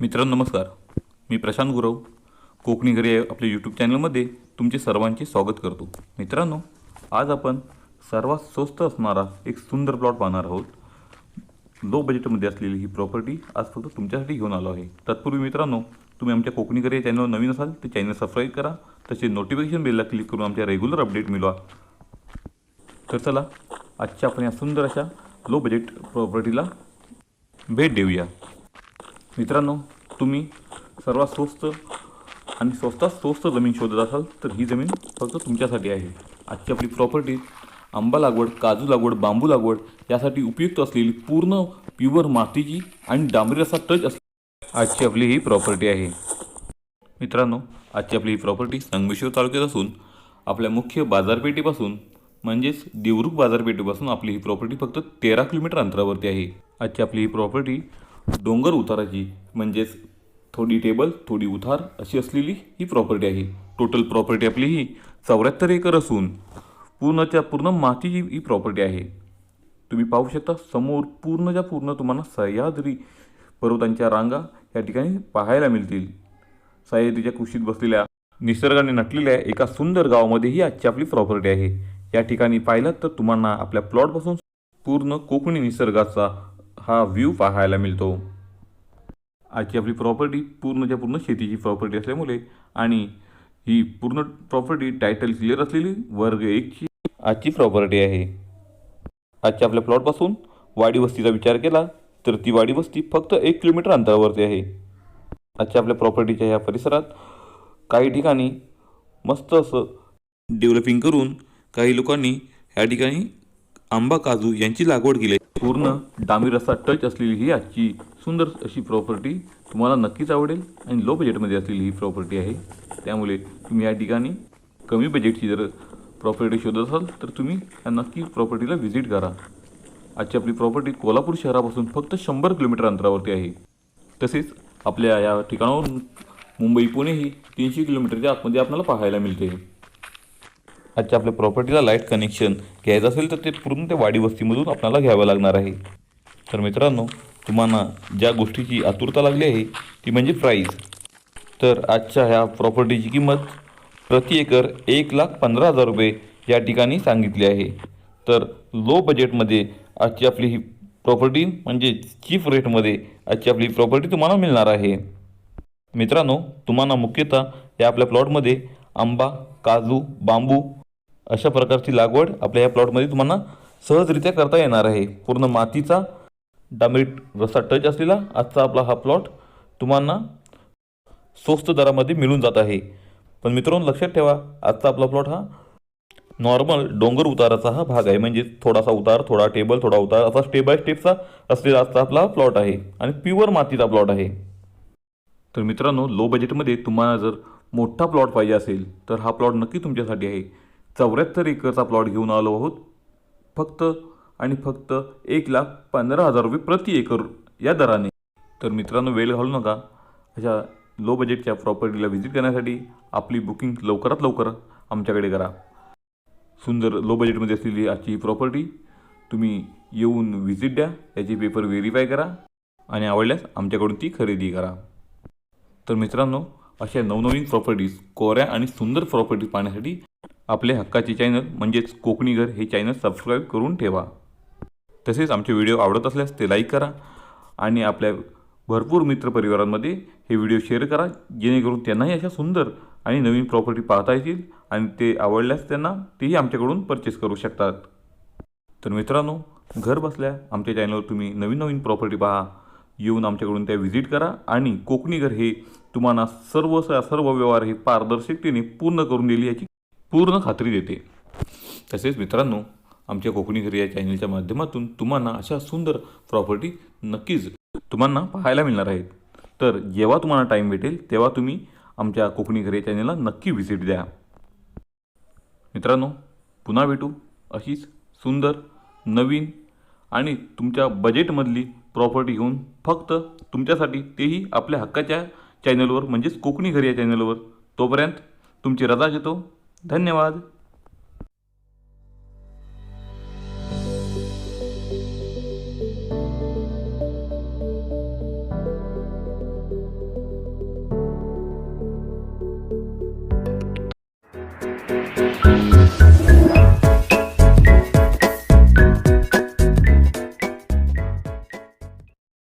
मित्रांनो नमस्कार. मी प्रशांत गुरव कोकणी घरी आपल्या यूट्यूब चॅनलमध्ये तुमचे सर्वांचे स्वागत करतो. मित्रांनो आज आपण सर्वात स्वस्त असणारा एक सुंदर प्लॉट पाहणार आहोत. लो बजेटमध्ये असलेली ही प्रॉपर्टी आज फक्त तुमच्यासाठी घेऊन आलो आहे. तत्पूर्वी मित्रांनो तुम्ही आमच्या कोकणी घरी या चॅनलवर नवीन असाल तर चॅनल सबस्क्राईब करा तसे नोटिफिकेशन बेलला क्लिक करून आमच्या रेग्युलर अपडेट मिळवा. तर चला आजच्या आपण या सुंदर अशा लो बजेट प्रॉपर्टीला भेट देऊया. मित्रांनो तुम्ही सर्वात स्वस्त आणि स्वस्तात स्वस्त जमीन शोधत असाल तर ही जमीन फक्त तुमच्यासाठी आहे. आजची आपली प्रॉपर्टी आंबा लागवड काजू लागवड बांबू लागवड यासाठी उपयुक्त असलेली पूर्ण प्युअर मातीची आणि डांबरी असा टच असलेली आजची आपली ही प्रॉपर्टी आहे. मित्रांनो आजची आपली ही प्रॉपर्टी संगमेश्वर तालुक्यात असून आपल्या मुख्य बाजारपेठेपासून म्हणजेच देवरुख बाजारपेठेपासून आपली ही प्रॉपर्टी फक्त तेरा किलोमीटर अंतरावरती आहे. आजची आपली ही प्रॉपर्टी डोंगर उताराची म्हणजेच थोडी टेबल थोडी उतार अशी असलेली ही प्रॉपर्टी आहे. टोटल प्रॉपर्टी आपली ही चौऱ्याहत्तर एकर असून पूर्णच्या पूर्ण मातीची ही प्रॉपर्टी आहे. तुम्ही पाहू शकता समोर पूर्णच्या पूर्ण तुम्हाला सह्याद्री पर्वतांच्या रांगा या ठिकाणी पाहायला मिळतील. सह्याद्रीच्या कुशीत बसलेल्या निसर्गाने नटलेल्या एका सुंदर गावामध्ये ही आजची आपली प्रॉपर्टी आहे. या ठिकाणी पाहिलात तर तुम्हाला आपल्या प्लॉटपासून पूर्ण कोकणी निसर्गाचा हा व्ह्यू पाहायला मिळतो. आजची आपली प्रॉपर्टी पूर्णच्या पूर्ण शेतीची प्रॉपर्टी असल्यामुळे आणि ही पूर्ण प्रॉपर्टी टायटल क्लिअर असलेली वर्ग एकची आजची प्रॉपर्टी आहे. आजच्या आपल्या प्लॉटपासून वाडी वस्तीचा विचार केला तर ती वाडी वस्ती फक्त एक किलोमीटर अंतरावरती आहे. आजच्या आपल्या प्रॉपर्टीच्या ह्या परिसरात काही ठिकाणी मस्त असं डेव्हलपिंग करून काही लोकांनी ह्या ठिकाणी आंबा काजू यांची लागवड केली. आहे. पूर्ण डांबी रस्ता टच असलेली ही आजची सुंदर अशी प्रॉपर्टी तुम्हाला नक्कीच आवडेल आणि लो बजेटमध्ये असलेली ही प्रॉपर्टी आहे. त्यामुळे तुम्ही या ठिकाणी कमी बजेटची जर प्रॉपर्टी शोधत असाल तर तुम्ही या नक्की प्रॉपर्टीला व्हिजिट करा. आजची आपली प्रॉपर्टी कोल्हापूर शहरापासून फक्त शंभर किलोमीटर अंतरावरती आहे. तसेच आपल्या या ठिकाणावरून मुंबई पुणे ही तीनशे किलोमीटरच्या आतमध्ये आपल्याला पाहायला मिळते. आजच्या आपल्या प्रॉपर्टीला लाइट कनेक्शन घ्यायचं असेल तर ते पूर्ण त्या वाडी वस्तीमधून आपल्याला घ्यावं लागणार आहे. तर मित्रांनो तुम्हाला ज्या गोष्टीची आतुरता लागली आहे ती म्हणजे प्राईज तर आजच्या ह्या प्रॉपर्टीची किंमत प्रति एकर एक लाख पंधरा हजार रुपये या ठिकाणी सांगितली आहे. तर लो बजेटमध्ये आजची आपली ही प्रॉपर्टी म्हणजे चीप रेटमध्ये आजची आपली प्रॉपर्टी तुम्हाला मिळणार आहे. मित्रांनो तुम्हाला मुख्यतः या आपल्या प्लॉटमध्ये आंबा काजू बांबू अशा प्रकारची लागवड आपल्या या प्लॉटमध्ये तुम्हाला सहजरित्या करता येणार आहे. पूर्ण मातीचा डांबरीट रस्ता टच असलेला आजचा आपला हा प्लॉट तुम्हाला स्वस्त दरामध्ये मिळून जात आहे. पण मित्रांनो लक्षात ठेवा आजचा आपला प्लॉट हा नॉर्मल डोंगर उताराचा हा भाग आहे. म्हणजे थोडासा उतार थोडा टेबल थोडा उतार असा स्टेप बाय स्टेपचा असलेला आजचा आपला प्लॉट आहे. आणि प्युअर मातीचा प्लॉट आहे. तर मित्रांनो लो बजेटमध्ये तुम्हाला जर मोठा प्लॉट पाहिजे असेल तर हा प्लॉट नक्की तुमच्यासाठी आहे. चौऱ्याहत्तर एकरचा प्लॉट घेऊन आलो आहोत. फक्त आणि फक्त एक लाख पंधरा हजार रुपये प्रति एकर या दराने. तर मित्रांनो वेळ घालू नका. अशा लो बजेटच्या प्रॉपर्टीला व्हिजिट करण्यासाठी आपली बुकिंग लवकरात लवकर आमच्याकडे करा. सुंदर लो बजेटमध्ये असलेली आजची ही प्रॉपर्टी तुम्ही येऊन व्हिजिट द्या याचे पेपर व्हेरीफाय करा आणि आवडल्यास आमच्याकडून ती खरेदी करा. तर मित्रांनो अशा नवनवीन प्रॉपर्टीज कोऱ्या आणि सुंदर प्रॉपर्टीज पाहण्यासाठी आपले हक्काचे चॅनल म्हणजेच कोकणी घर हे चॅनल सबस्क्राईब करून ठेवा. तसेच आमचे व्हिडिओ आवडत असल्यास ते लाईक करा आणि आपल्या भरपूर मित्रपरिवारांमध्ये हे व्हिडिओ शेअर करा जेणेकरून त्यांनाही अशा सुंदर आणि नवीन प्रॉपर्टी पाहता येतील आणि ते आवडल्यास त्यांना तेही आमच्याकडून परचेस करू शकतात. तर मित्रांनो घर बसल्या आमच्या चॅनलवर तुम्ही नवीन नवीन प्रॉपर्टी पहा येऊन आमच्याकडून त्या व्हिजिट करा आणि कोकणी घर हे तुम्हाला सर्व सर्व व्यवहार हे पारदर्शकतेने पूर्ण करून दिली याची पूर्ण खात्री देते. तसेच मित्रांनो आमच्या कोकणी घरी या चॅनलच्या माध्यमातून तुम्हाला अशा सुंदर प्रॉपर्टी नक्कीच तुम्हाला पाहायला मिळणार आहेत. तर जेव्हा तुम्हाला टाईम भेटेल तेव्हा तुम्ही आमच्या कोकणी घरी या चॅनलला नक्की व्हिजिट द्या. मित्रांनो पुन्हा भेटू अशीच सुंदर नवीन आणि तुमच्या बजेटमधली प्रॉपर्टी घेऊन फक्त तुमच्यासाठी तेही आपल्या हक्काच्या चॅनलवर म्हणजेच कोकणी घरी या चॅनलवर तोपर्यंत तुमची रजा घेतो. धन्यवाद.